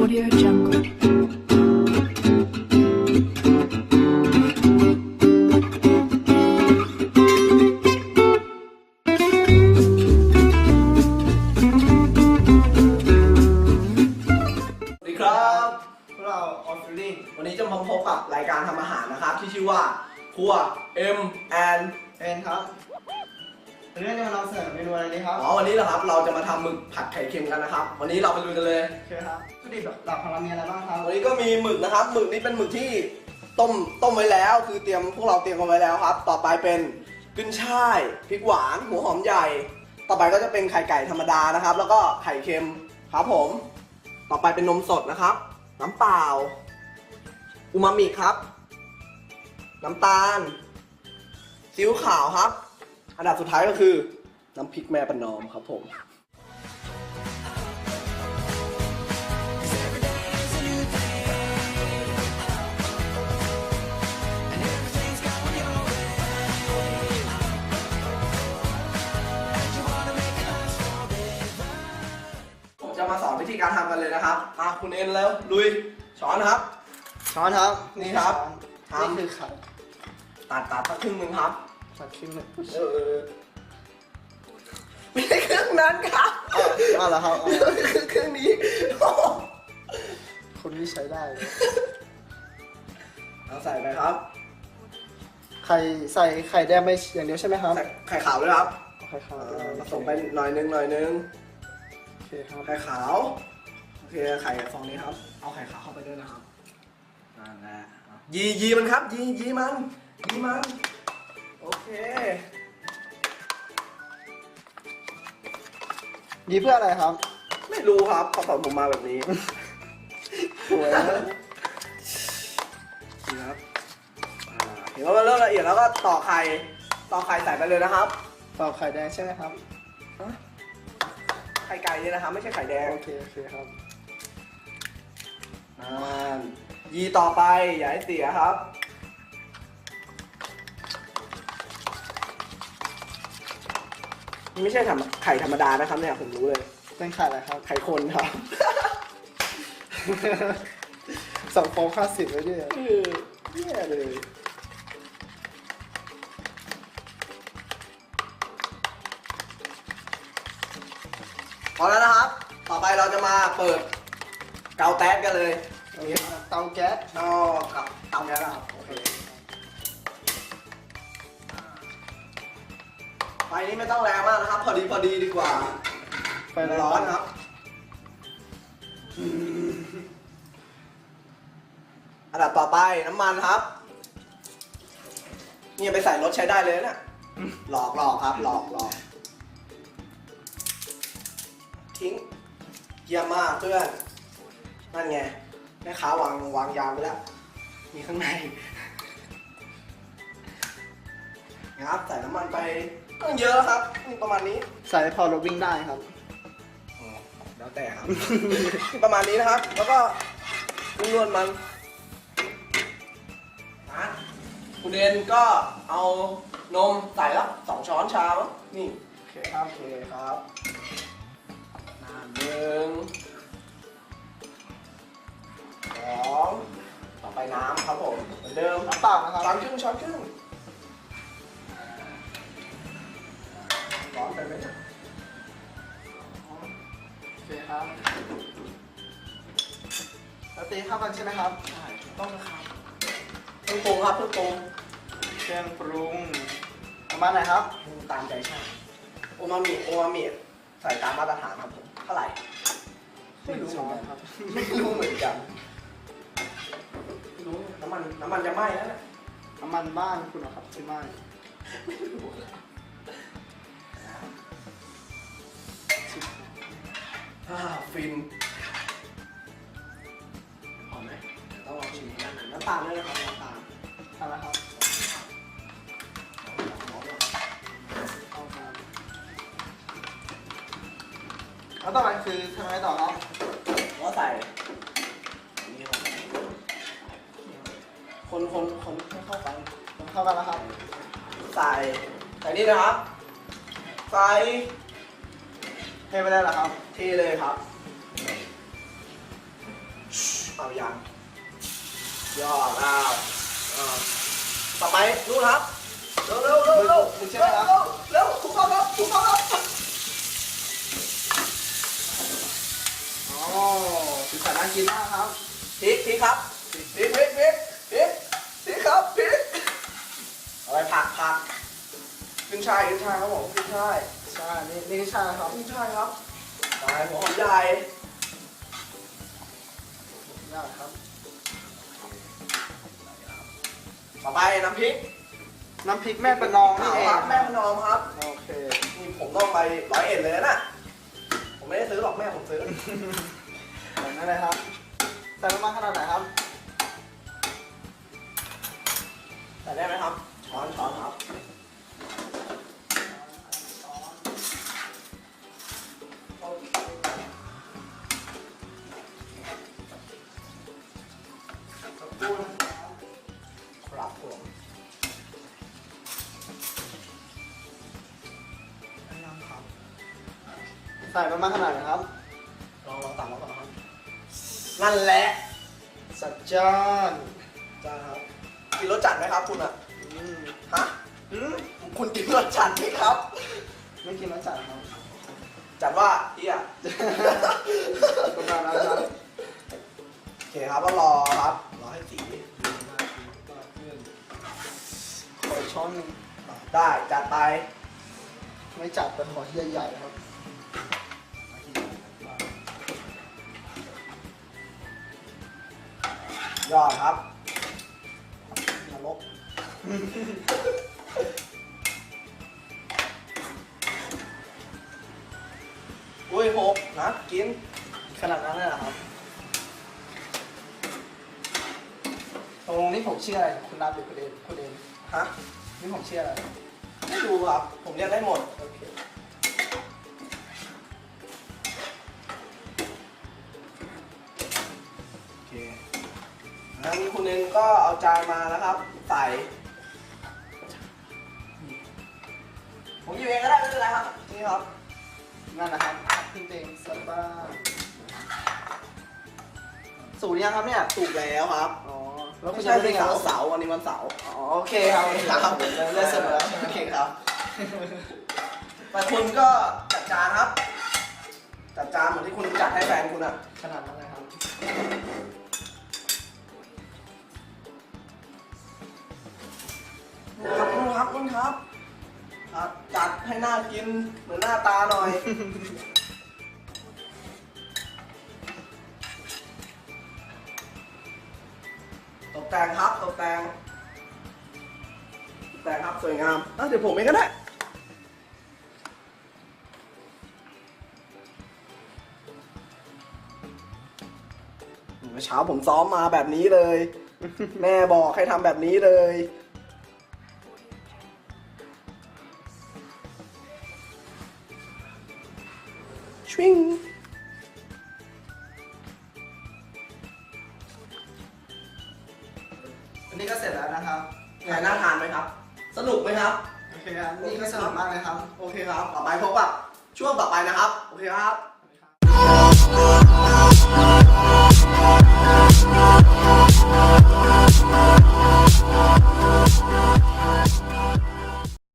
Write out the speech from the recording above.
Audio Jungle. สวัสดีครับพวกเราออฟฟิลลิ่งวันนี้จะมาพบกับรายการทำอาหารนะครับ ที่ชื่อว่าครัว M and เป็นครับ วันนี้เราจะมานำเสนอเมนูอะไรดีครับ อ๋อวันนี้นะครับเราจะมาทำหมึกผัดไข่เค็มกันนะครับ วันนี้เราไปลุยกันเลย โอเคครับวัตถุดิบหลักของเรามีอะไรบ้างครับ วันนี้ก็มีหมึกนะครับหมึกนี่เป็นหมึกที่ต้มต้มไว้แล้ว คือเตรียมพวกเราเตรียมกันไว้แล้วครับ ต่อไปเป็นขึ้นช่ายพริกหวานหัวหอมใหญ่ ต่อไปก็จะเป็นไข่ไก่ธรรมดานะครับ แล้วก็ไข่เค็มครับผม ต่อไปเป็นนมสดนะครับ น้ำเปล่าอูมามิครับ น้ำตาลซีอิ๊วขาวครับ อันดับสุดท้ายก็คือน้ำพริกแม่ประนอมครับผม ผมจะมาสอนวิธีการทำกันเลยนะครับอะคุณเอ็นแล้วลุยช้อนครับ ช้อนครับ นี่ครับช้อนนี่คือไข่ตัดตัดสักครึ่งหนึ่งครับ สักครึ่งหนึ่งเออไม่ใช่เครื่องนั้นครับเอาละครับเอาคือเครื่องนี้โอ้โหคนที่ใช้ได้เลยเอาใส่ไปครับไข่ใส่ไข่แดงไปอย่างเดียวใช่ไหมครับใส่ไข่ขาวด้วยครับไข่ขาวเออผสมไปหน่อยนึงหน่อยนึงโอเคครับไข่ขาวโอเคไข่ฟองนี้ครับ เอาไข่ขาวเข้าไปด้วยนะครับนั่นแหละอะยียีมันครับ ยียีมันยีมันโอ เคดีเพื่ออะไรครับไม่รู้ครับเขาสอนผมมาแบบนี้ สวยนะนี่ครับอ่าเห็นว่ามันเริ่มละเอียดแล้วก็ต่อไข่ต่อไข่ใส่ไปเลยนะครับต่อไข่แดงใช่ไหมครับไข่ไก่เนี่ยนะครับไม่ใช่ไข่แดงโอเคโอเคครับอ่ายีต่อไปอย่าให้เสียครับ ไม่ใช่ทำไข่ธรรมดานะครับเนี่ยผมรู้เลย เป็นไข่อะไรครับ ไข่คนครับสองฟองค่าสิบไว้ด้วยเออแย่เลยพอแล้วนะครับ ต่อไปเราจะมาเปิดเกาแต๊สกันเลยเอาเตาแก๊สเอากับเตาแก๊สนะครับโอเค ไฟนี้ไม่ต้องแรงมากนะครับ พอดีพอดีดีกว่า ไฟแรงร้อนครับอันดับต่อไปน้ำมันครับนี่ไปใส่รถใช้ได้เลยนะเนี่ยหลอกหลอกครับ หลอกหลอกทิ้งเยี่ยมมากเพื่อน นั่นไงแม่ค้าวางวางยางไปแล้ว มีข้างในนะครับใส่น้ำมันไป ก็เยอะครับนี่ประมาณนี้ ใส่พอรถวิ่งได้ครับอ๋อแล้วแต่ครับ ประมาณนี้นะครับ แล้วก็นวดมันนะคุณเดนก็เอานมใส่ละสองช้อนชามั้งนี่ โอเคครับ โอเคครับน้ำหนึ่งสองต่อไปน้ำครับผม เหมือนเดิมน้ำเปล่านะครับช้อนครึ่งช้อนครึ่ง อนไปไหมโอเคครับแล้วตีเข้ากันใช่ไหมครับใช่ต้องครับเครื่องปรุงครับเครื่องปรุงเครื่องปรุงประมาณไหนครับปรุงตามใจชอบโอมามิโอมามิใส่ตามมาตรฐานครับผมเท่าไหร่ไม่รู้เหมือนกันครับไม่รู้เหมือนกันรู้น้ำมันน้ำมันจะไหม้แล้วนะน้ำมันบ้านคุณเหรอครับที่ไม่อ่า ฟินหอมไหมเดี๋ยวต้องลองชิมกันนะน้ำตาลด้วยนะครับน้ำตาลเอาละครับหอมไหมเอาครับแล้วต่อไปคือทำไงต่อครับแล้วใส่อันนี่ครับคนคนคนให้เข้ากันผมเข้ากันแล้วครับ ใส่ใส่นี่นะครับ ใส่เทไปได้แล้วครับ เทเลยครับ เอายังยอดอ้าวอ่าต่อไปนู่นครับ เร็วเร็วเร็วเร็วมึงใช่ไหมครับเร็วถูกต้องครับถูกต้องครับอ๋อสีสันน่ากินมากครับพริกพริกครับพริกพริกพริกพริกพริกพริกครับพริกอะไรผักผักขึ้นช่ายขึ้นช่ายครับผมขึ้นช่ายใช่นี่นี่ชาครับขึ้นช่ายครับตายหัวหอใหญ่ ยากครับ ต่อไปน้ำพริกน้ำพริกแม่ประนองนี่เองครับแม่พนอมครับ โอเค นี่ผมต้องไปร้อยเอ็ดเลยนะ ผมไม่ได้ซื้อหรอกแม่ผมซื้อ แบบนั้นเลยครับใส่ประมาณขนาดไหนครับใส่ได้ไหมครับ ช้อนช้อนครับ ใส่ประมาณขนาดไหนครับลองลองตัดแล้วก่อนครับนั่นแหละสัจจ้านจ้าครับกินรสจัดไหมครับ คุณอะอืมฮะอืมคุณกินรสจัดไหมครับ ไม่กินแล้วจัดครับจัดว่าเฮียประมาณนั้นครับโอเคครับก็รอครับรอให้สีขออีกช้อนหนึ่งได้จัดไป ไม่จัดแต่ขอที่ใหญ่ๆครับ ยอดครับนรกอุ้ยหกนะกิน ขนาดนั้นเลยเหรอครับตรงนี้ผมชื่ออะไร คุณรับหรือคุณเดนคุณเดนฮะ นี่ผมชื่ออะไร ไม่ดูครับ ผมเรียกได้หมด งั้นคุณเองก็เอาจานมานะครับ ใส่ผมหยิบเองก็ได้ไม่เป็นไรครับ นี่ครับ นั่นนะครับขึ้นเองสบายสูตรยังครับเนี่ยถูกแล้วครับอ๋อแล้วไม่คุณใช่จะสิเป็นไงเสาครับร์เสาร์วันนี้วันเสาร์อ๋อโอเคครับโอเคครับเริ่มเสร็จแล้วใช่ไหมโอเคครับแต่คุณก็จัดจานครับ จัดจานเหมือนที่คุณจัดให้แฟนคุณอะขนาดนั้นเลยครับ กินเหมือนหน้าตาหน่อย ตกแต่งครับตกแต่งตกแต่งครับสวยงามอะเดี๋ยวผมเองก็ได้เมื่อเช้าผมซ้อมมาแบบนี้เลย แม่บอกให้ทำแบบนี้เลย ชวิงอันนี้ก็เสร็จแล้วนะครับไงน่าทานไหมครับ สนุกไหมครับ โอเคครับ นี่ก็สนุกมากเลยครับ โอเคครับ ต่อไปพบกับช่วงต่อไปนะครับ โอเคครับค